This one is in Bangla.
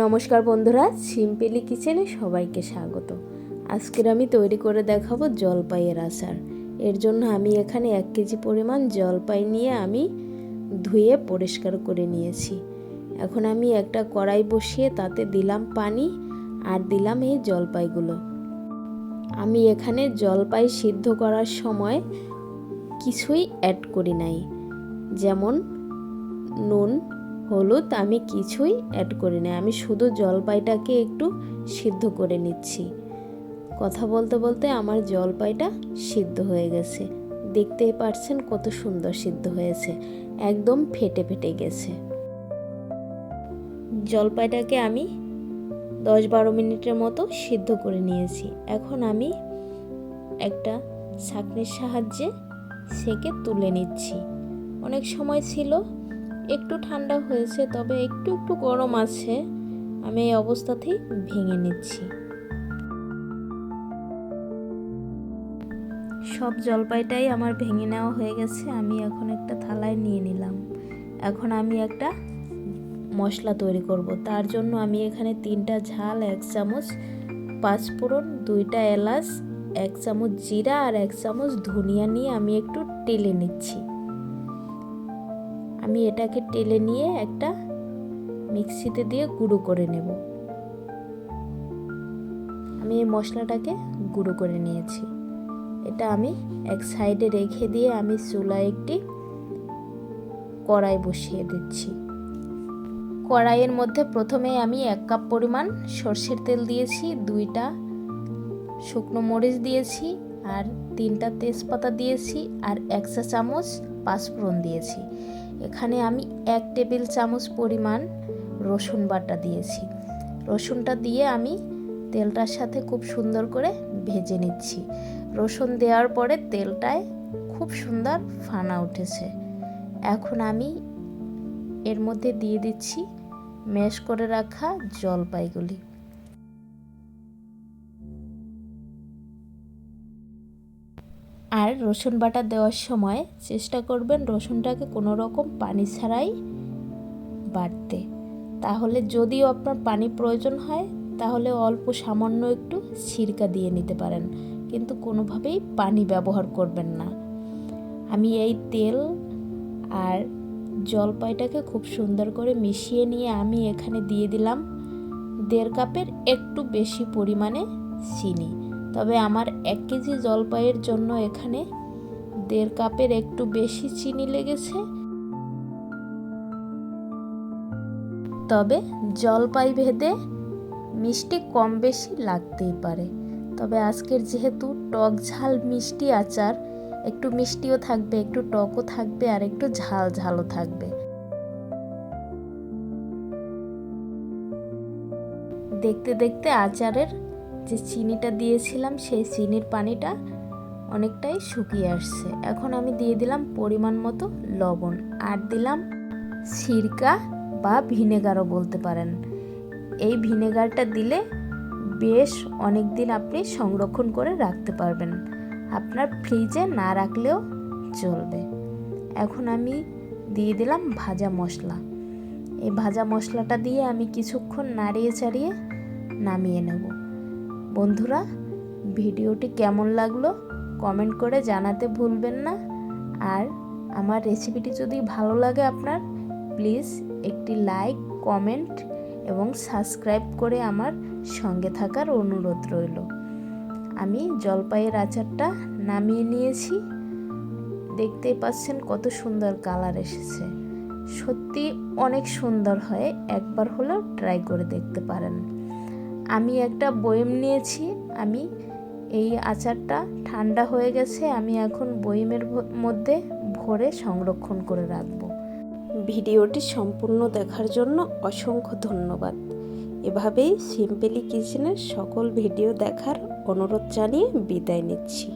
নমস্কার বন্ধুরা সিম্পলি কিচেনে সবাইকে স্বাগত। আজকের আমি তৈরি করে দেখাবো জলপাইয়ের আচার। এর জন্য আমি এখানে এক কেজি পরিমাণ জলপাই নিয়ে আমি ধুয়ে পরিষ্কার করে নিয়েছি। এখন আমি একটা কড়াই বসিয়ে তাতে দিলাম পানি আর দিলাম এই জলপাইগুলো। আমি এখানে জলপাই সিদ্ধ করার সময় কিছুই অ্যাড করি নাই। যেমন নুন হলুদ আমি কিছুই অ্যাড করি না আমি শুধু জলপাইটাকে একটু সিদ্ধ করে নিচ্ছি। কথা বলতে বলতে আমার জলপাইটা সিদ্ধ হয়ে গেছে। দেখতেই পারছেন কত সুন্দর সিদ্ধ হয়েছে। একদম ফেটে ফেটে গেছে। জলপাইটাকে আমি দশ বারো মিনিটের মতো সিদ্ধ করে নিয়েছি। এখন আমি একটা ছাঁকনির সাহায্যে সেকে তুলে নিচ্ছি। অনেক সময় ছিল একটু ঠান্ডা হয়েছে, তবে একটু একটু গরম আছে। আমি এই অবস্থাতেই ভেঙে নিচ্ছি। সব জলপাইটাই আমার ভেঙে নেওয়া হয়ে গেছে, আমি এখন একটা থালায় নিয়ে নিলাম। এখন আমি একটা মশলা তৈরি করব। তার জন্য আমি এখানে তিনটা ঝাল, এক চামচ পাঁচফোড়ন দুইটা এলাচ, এক চামচ জিরা আর এক চামচ ধনিয়া নিয়ে আমি একটু টেলে নিচ্ছি। আমি এটাকে টেলে নিয়ে একটা মিক্সিতে দিয়ে গুঁড়ো করে নেব। আমি এই মশলাটাকে গুঁড়ো করে নিয়েছি। এটা আমি এক সাইডে রেখে দিয়ে আমি চুলায় একটি কড়াই বসিয়ে দিচ্ছি। কড়াইয়ের মধ্যে প্রথমে আমি এক কাপ পরিমাণ সর্ষের তেল দিয়েছি, দুইটা শুকনো মরিচ দিয়েছি আর তিনটা তেজপাতা দিয়েছি আর এক চা চামচ পাঁচফোড়ন দিয়েছি। এখানে আমি এক টেবিল চামচ পরিমাণ রসুন বাটা দিয়েছি। রসুনটা দিয়ে আমি তেলটার সাথে খুব সুন্দর করে ভেজে নিচ্ছি। রসুন দেওয়ার পরে তেলটায় খুব সুন্দর ফানা উঠেছে। এখন আমি এর মধ্যে দিয়ে দিচ্ছি, ম্যাশ করে রাখা জলপাইগুলি। আর রসুন বাটা দেওয়ার সময় চেষ্টা করবেন রসুনটাকে কোনো রকম পানি ছাড়াই বাটতে তাহলে যদিও আপনার পানি প্রয়োজন হয়, তাহলে অল্প সামান্য একটু সিরকা দিয়ে নিতে পারেন। কিন্তু কোনোভাবেই পানি ব্যবহার করবেন না। আমি এই তেল আর জলপাইটাকে খুব সুন্দর করে মিশিয়ে নিয়ে আমি এখানে দিয়ে দিলাম দেড় কাপের একটু বেশি পরিমাণে চিনি। তবে আমার এক কেজি জলপাইয়ের জন্য এখানে দেড় কাপের একটু বেশি চিনি লেগেছে। তবে জলপাই ভেদে মিষ্টি কম বেশি লাগতেই পারে। তবে আজকের যেহেতু টক ঝাল মিষ্টি আচার, একটু মিষ্টিও থাকবে, একটু টকও থাকবে, আর একটু ঝাল ঝালও থাকবে। দেখতে দেখতে আচারের যে চিনিটা দিয়েছিলাম, সেই চিনির পানিটা অনেকটাই শুকিয়ে আসছে। এখন আমি দিয়ে দিলাম পরিমাণ মতো লবণ আর দিলাম সিরকা বা ভিনেগারও বলতে পারেন। এই ভিনেগারটা দিলে বেশ অনেক দিন আপনি সংরক্ষণ করে রাখতে পারবেন। আপনার ফ্রিজে না রাখলেও চলবে। এখন আমি দিয়ে দিলাম ভাজা মশলা। এই ভাজা মশলাটা দিয়ে আমি কিছুক্ষণ নাড়িয়ে চাড়িয়ে নামিয়ে নেব। বন্ধুরা, ভিডিওটি কেমন লাগল কমেন্ট করে জানাতে ভুলবেন না। আর আমার রেসিপিটি যদি ভালো লাগে আপনার, প্লিজ একটি লাইক, কমেন্ট এবং সাবস্ক্রাইব করে আমার সঙ্গে থাকার অনুরোধ রইল। আমি জলপাইয়ের আচারটা নামিয়ে নিয়েছি। দেখতেই পাচ্ছেন কত সুন্দর কালার এসেছে। সত্যি অনেক সুন্দর হয়, একবার হলেও ট্রাই করে দেখতে পারেন। আমি একটা বয়েম নিয়েছি, আমি এই আচারটা ঠান্ডা হয়ে গেছে, আমি এখন বয়েমের মধ্যে ভরে সংরক্ষণ করে রাখব। ভিডিওটি সম্পূর্ণ দেখার জন্য অসংখ্য ধন্যবাদ। এভাবেই সিম্পলি কিচেনের সকল ভিডিও দেখার অনুরোধ জানিয়ে বিদায় নিচ্ছি।